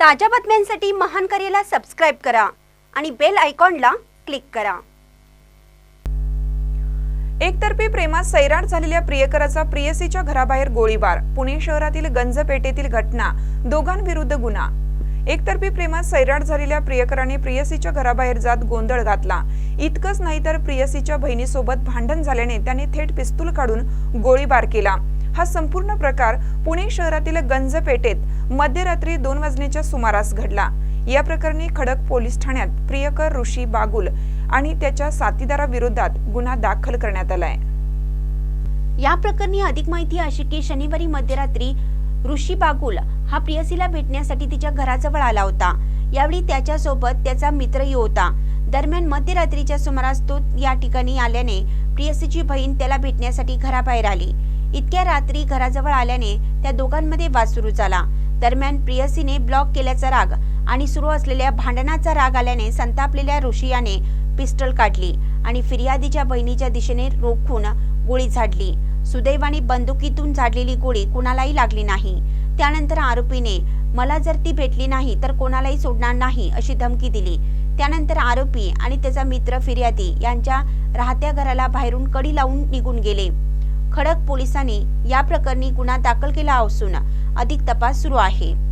ताज्या बातम्यांसाठी महान करेला सबस्क्राईब करा आणि बेल आयकॉनला क्लिक करा. एकतर्फी प्रेमात सैराट झालेल्या प्रियकराचा प्रियसीच्या घराबाहेर गोळीबार पुणे शहरातील गंज पेठेतील घटना दोघांविरुद्ध गुन्हा. एकतर्फी प्रेमात सैराट झालेल्या प्रियकराने प्रियसीच्या घराबाहेर जात गोंधळ घातला. इतकंच नाही तर प्रियसीच्या बहिणीसोबत भांडण झाल्याने त्याने थेट पिस्तूल काढून गोळीबार केला. हा संपूर्ण प्रकार पुणे शहरातील गंज पेठेत मध्यरात्री दोन वाजण्याच्या सुमारास घडला. या प्रकरणी खडक पोलीस ठाण्यात प्रियकर ऋषी बागुल आणि त्याच्या साथीदाराविरोधात गुन्हा दाखल करण्यात आलाय. या प्रकरणी अधिक माहिती अशी की शनिवारी मध्यरात्री ऋषी बागुल हा प्रियसीला भेटण्यासाठी तिच्या घराजवळ आला होता. यावेळी त्याच्यासोबत त्याचा मित्रही होता. दरम्यान मध्यरात्रीच्या सुमारास तो या ठिकाणी आल्याने प्रियसीची बहीण त्याला भेटण्यासाठी घराबाहेर आली. इतक्या रात्री घराजवळ आल्याने त्या दोघांमध्ये वाद सुरू झाला. दरम्यान प्रियसीने ब्लॉक केल्याचा राग आणि सुरू असलेल्या भांडणाचा राग आल्याने संतापलेल्या ऋषी याने पिस्टल काढली आणि फिर्यादीच्या बहिणीच्या दिशेने रोखून गोळी झाडली. सुदैवाने बंदुकीतून झाडलेली गोळी कुणालाही लागली नाही. त्यानंतर आरोपीने मला जर ती भेटली नाही तर कोणालाही सोडणार नाही अशी धमकी दिली. त्यानंतर आरोपी आणि त्याचा मित्र फिर्यादी यांच्या राहत्या घराला बाहेरून कडी लावून निघून गेले. खडक पोलिसांनी या प्रकरणी गुन्हा दाखल केला असून अधिक तपास सुरू आहे.